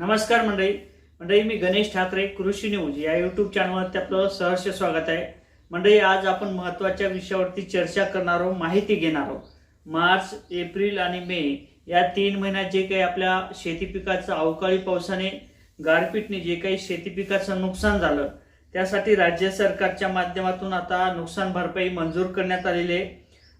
नमस्कार मंडळी. मंडळी मी गणेश ठाकरे कृषी न्यूज या युट्यूब चॅनलवरती आपलं सहर्ष स्वागत आहे. मंडळी आज आपण महत्त्वाच्या विषयावरती चर्चा करणार आहोत माहिती घेणार आहोत. मार्च एप्रिल आणि मे या तीन महिन्यात जे काही आपल्या शेती पिकाचं अवकाळी पावसाने गारपीटने जे काही शेती पिकाचं नुकसान झालं त्यासाठी राज्य सरकारच्या माध्यमातून आता नुकसान भरपाई मंजूर करण्यात आलेली आहे.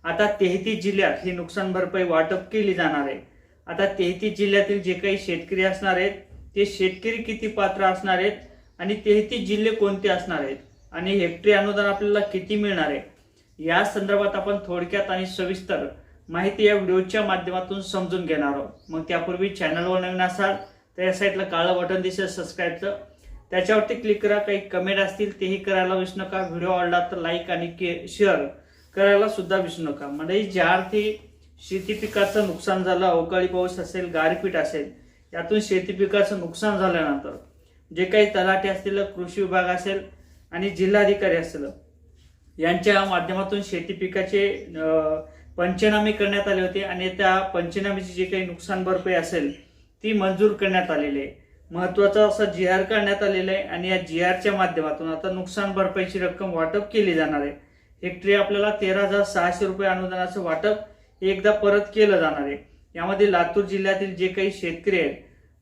आता तेहतीस जिल्ह्यात ही नुकसान भरपाई वाटप केली जाणार आहे. आता तेहतीस जिल्ह्यातील जे काही शेतकरी असणार आहेत ते शेतकरी किती पात्र असणार आहेत आणि तेहतीस जिल्हे कोणते असणार आहेत? आणि हेक्टरी अनुदान आपल्याला किती मिळणार आहे? या संदर्भात आपण थोडक्यात आणि सविस्तर माहिती या व्हिडिओच्या माध्यमातून समजून घेणार आहोत. मग त्यापूर्वी चॅनलवर नवीन असाल तर या साईडला काळं बटन दिसेल सबस्क्राईबचं त्याच्यावरती क्लिक करा काही कमेंट असतील तेही करायला विसरू नका. व्हिडिओ आवडला तर लाईक आणि के शेअर करायला सुद्धा विसरू नका. म्हणजे ज्या अर्थी शेती पिकाचं नुकसान झालं अवकाळी पाऊस असेल गारपीट असेल यातून शेती पिकाचं नुकसान झाल्यानंतर जे काही तलाठी असतील कृषी विभाग असेल आणि जिल्हाधिकारी असतील यांच्या माध्यमातून शेती पिकाचे पंचनामे करण्यात आले होते आणि त्या पंचनामेची जी काही नुकसान भरपाई असेल ती मंजूर करण्यात आलेली आहे. महत्त्वाचा असा जी आर काढण्यात आलेला आहे आणि या जी आरच्या माध्यमातून आता नुकसान भरपाईची रक्कम वाटप केली जाणार आहे. हेक्टरी आपल्याला तेरा हजार सहाशे रुपये अनुदानाचं वाटप एकदा परत केलं जाणार आहे. यामध्ये लातूर जिल्ह्यातील जे काही शेतकरी आहेत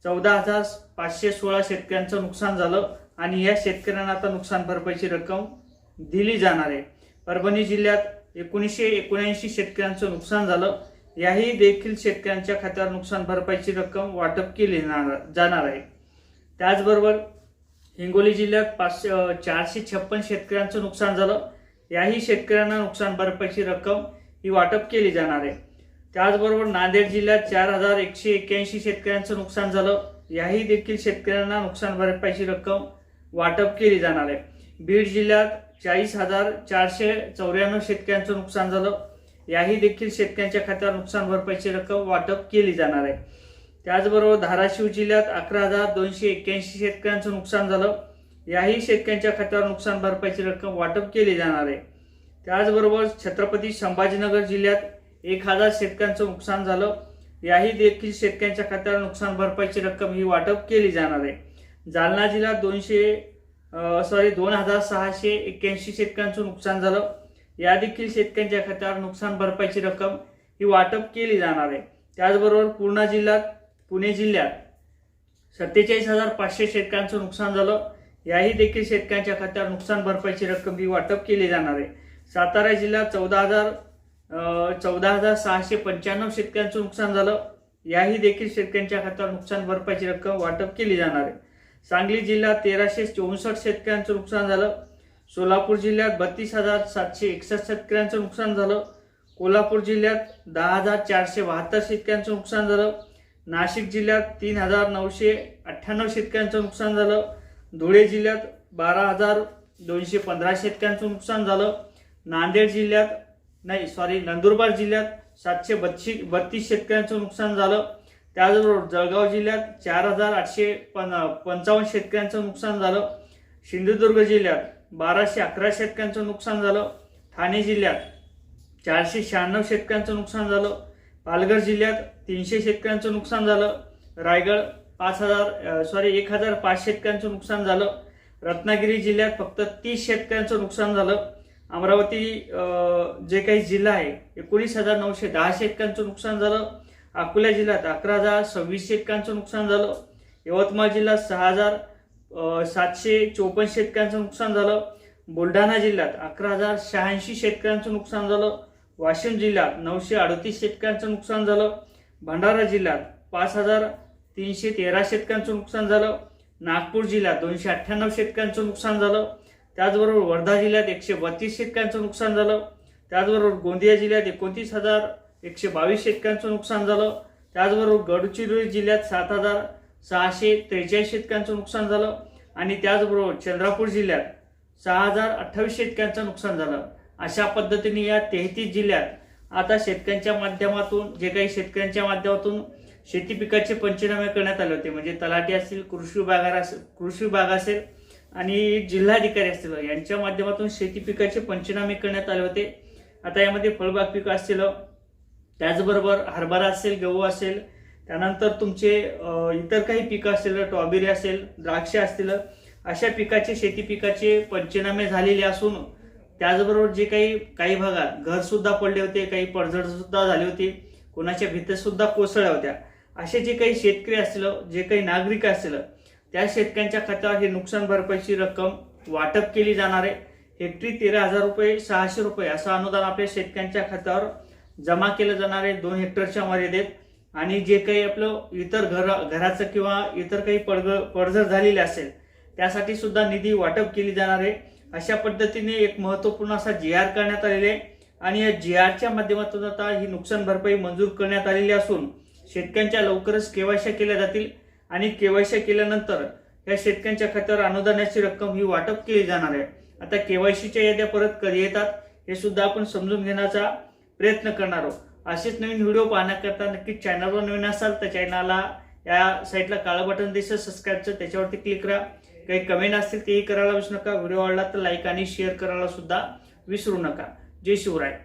चौदा हजार पाचशे सोळा शेतकऱ्यांचं नुकसान झालं आणि या शेतकऱ्यांना आता नुकसान भरपाईची रक्कम दिली जाणार आहे. परभणी जिल्ह्यात एकोणीसशे एकोणऐंशी शेतकऱ्यांचं नुकसान झालं. याही देखील शेतकऱ्यांच्या खात्यावर नुकसान भरपाईची रक्कम वाटप केली जाणार जाणार आहे. त्याचबरोबर हिंगोली जिल्ह्यात पाचशे चारशे छप्पन शेतकऱ्यांचं नुकसान झालं. याही शेतकऱ्यांना नुकसान भरपाईची रक्कम ही वाटप केली जाणार आहे. त्याचबरोबर नांदेड जिल्ह्यात चार हजार एकशे एक्क्याऐंशी शेतकऱ्यांचं नुकसान झालं. याही देखील शेतकऱ्यांना नुकसान भरपाईची रक्कम वाटप केली जाणार आहे. बीड जिल्ह्यात चाळीस हजार चारशे चौऱ्याण्णव शेतकऱ्यांचं नुकसान झालं. याही देखील शेतकऱ्यांच्या खात्यावर नुकसान भरपाईची रक्कम वाटप केली जाणार आहे. त्याचबरोबर धाराशिव जिल्ह्यात अकरा हजार दोनशे एक्क्याऐंशी शेतकऱ्यांचं नुकसान झालं. याही शेतकऱ्यांच्या खात्यावर नुकसान भरपाईची रक्कम वाटप केली जाणार आहे. त्याचबरोबर छत्रपती संभाजीनगर जिल्ह्यात एक हजार शेतकऱ्यांचं नुकसान झालं. याही देखील शेतकऱ्यांच्या खात्यावर नुकसान भरपाईची रक्कम ही वाटप केली जाणार आहे. जालना जिल्ह्यात दोनशे सॉरी दोन हजार सहाशे एक्क्याऐंशी शेतकऱ्यांचं नुकसान झालं. या देखील शेतकऱ्यांच्या खात्यावर नुकसान भरपाईची रक्कम ही वाटप केली जाणार आहे. त्याचबरोबर पूर्णा जिल्ह्यात पुणे जिल्ह्यात सत्तेचाळीस हजार पाचशे शेतकऱ्यांचं नुकसान झालं. याही देखील शेतकऱ्यांच्या खात्यावर नुकसान भरपाईची रक्कम ही वाटप केली जाणार आहे. सातारा जिल्ह्यात चौदा हजार चौदा हजार सहाशे पंच्याण्णव शेतकऱ्यांचं नुकसान झालं. याही देखील शेतकऱ्यांच्या खात्यावर नुकसान भरपाईची रक्कम वाटप केली जाणार आहे. सांगली जिल्ह्यात तेराशे चौसष्ट शेतकऱ्यांचं नुकसान झालं. सोलापूर जिल्ह्यात बत्तीस हजार सातशे एकसष्ट शेतकऱ्यांचं नुकसान झालं. कोल्हापूर जिल्ह्यात दहा हजार चारशे बहात्तर शेतकऱ्यांचं नुकसान झालं. नाशिक जिल्ह्यात तीन हजार नऊशे अठ्ठ्याण्णव शेतकऱ्यांचं नुकसान झालं. धुळे जिल्ह्यात बारा हजार दोनशे पंधरा शेतकऱ्यांचं नुकसान झालं. नांदेड जिल्ह्यात नाही सॉरी नंदुरबार जिल्ह्यात सातशे बत्तीस बत्तीस शेतकऱ्यांचं नुकसान झालं. त्याचबरोबर जळगाव जिल्ह्यात चार हजार आठशे पन पंचावन्न शेतकऱ्यांचं नुकसान झालं. सिंधुदुर्ग जिल्ह्यात बाराशे अकरा शेतकऱ्यांचं नुकसान झालं. ठाणे जिल्ह्यात चारशे शहाण्णव शेतकऱ्यांचं नुकसान झालं. पालघर जिल्ह्यात तीनशे शेतकऱ्यांचं नुकसान झालं. रायगड पाच हजार सॉरी एक हजार पाच शेतकऱ्यांचं नुकसान झालं. रत्नागिरी जिल्ह्यात फक्त तीस शेतकऱ्यांचं नुकसान झालं. अमरावती जे काही जिल्हा आहे एकोणीस हजार नऊशे दहा शेतकऱ्यांचं नुकसान झालं. अकोला जिल्ह्यात अकरा हजार सव्वीस शेतकऱ्यांचं नुकसान झालं. यवतमाळ जिल्ह्यात सहा हजार सातशे चोपन्न शेतकऱ्यांचं नुकसान झालं. बुलढाणा जिल्ह्यात अकरा हजार शहाऐंशी शेतकऱ्यांचं नुकसान झालं. वाशिम जिल्ह्यात नऊशे अडतीस शेतकऱ्यांचं नुकसान झालं. भंडारा जिल्ह्यात पाच हजार तीनशे तेरा शेतकऱ्यांचं नुकसान झालं. नागपूर जिल्ह्यात दोनशे अठ्ठ्याण्णव शेतकऱ्यांचं नुकसान झालं. त्याचबरोबर वर्धा जिल्ह्यात एकशे बत्तीस शेतकऱ्यांचं नुकसान झालं. त्याचबरोबर गोंदिया जिल्ह्यात एकोणतीस हजार एकशे बावीस शेतकऱ्यांचं नुकसान झालं. त्याचबरोबर गडचिरोली जिल्ह्यात सात हजार सहाशे त्रेचाळीस शेतकऱ्यांचं नुकसान झालं. आणि त्याचबरोबर चंद्रपूर जिल्ह्यात सहा हजार अठ्ठावीस शेतकऱ्यांचं नुकसान झालं. अशा पद्धतीने या तेहतीस जिल्ह्यात आता शेतकऱ्यांच्या माध्यमातून जे काही शेतकऱ्यांच्या माध्यमातून शेती पिकाचे पंचनामे करण्यात आले होते. म्हणजे तलाठी असतील कृषी विभाग असेल कृषी विभाग असेल आणि जिल्हाधिकारी असतील यांच्या माध्यमातून शेती पिकाचे पंचनामे करण्यात आले होते. आता यामध्ये फळबाग पिकं असतील त्याचबरोबर हरभरा असेल गहू असेल त्यानंतर तुमचे इतर काही पिकं असतील टॉबेरी असेल द्राक्षे असतील अशा पिकाचे शेती पिकाचे पंचनामे झालेले असून त्याचबरोबर जे काही काही भागात घरसुद्धा पडले होते काही पडझडसुद्धा झाली होती कोणाच्या भिंती कोसळल्या होत्या. असे जे काही शेतकरी असतील जे काही नागरिक असतील त्या शेतकऱ्यांच्या खात्यावर हे नुकसान भरपाईची रक्कम वाटप केली जाणार आहे. हेक्टरी तेरा हजार रुपये सहाशे रुपये असं अनुदान आपल्या शेतकऱ्यांच्या खात्यावर जमा केलं जाणार आहे दोन हेक्टरच्या मर्यादेत. आणि जे काही आपलं इतर घर घराचं किंवा इतर काही पडग पडझड झालेली असेल त्यासाठी सुद्धा निधी वाटप केली जाणार आहे. अशा पद्धतीने एक महत्त्वपूर्ण असा जी आर करण्यात आलेला आहे. आणि या जी आरच्या माध्यमातून आता ही नुकसान भरपाई मंजूर करण्यात आलेली असून शेतकऱ्यांच्या लवकरच केवायशा केल्या जातील. आणि केवायसी केल्यानंतर या शेतकऱ्यांच्या खात्यावर अनुदानाची रक्कम ही वाटप केली जाणार आहे. आता केवायसीच्या याद्या परत कधी येतात हे सुद्धा आपण समजून घेण्याचा प्रयत्न करणार आहोत. असेच नवीन व्हिडिओ पाहण्याकरता नक्कीच चॅनलवर नवीन असाल तर चॅनलला या साईटला काळं बटन दिसेल सबस्क्राईबचं त्याच्यावरती क्लिक करा. काही कमेंट असतील तेही करायला विसरू नका. व्हिडिओ आवडला तर लाईक आणि शेअर करायला सुद्धा विसरू नका. जय शिवराय.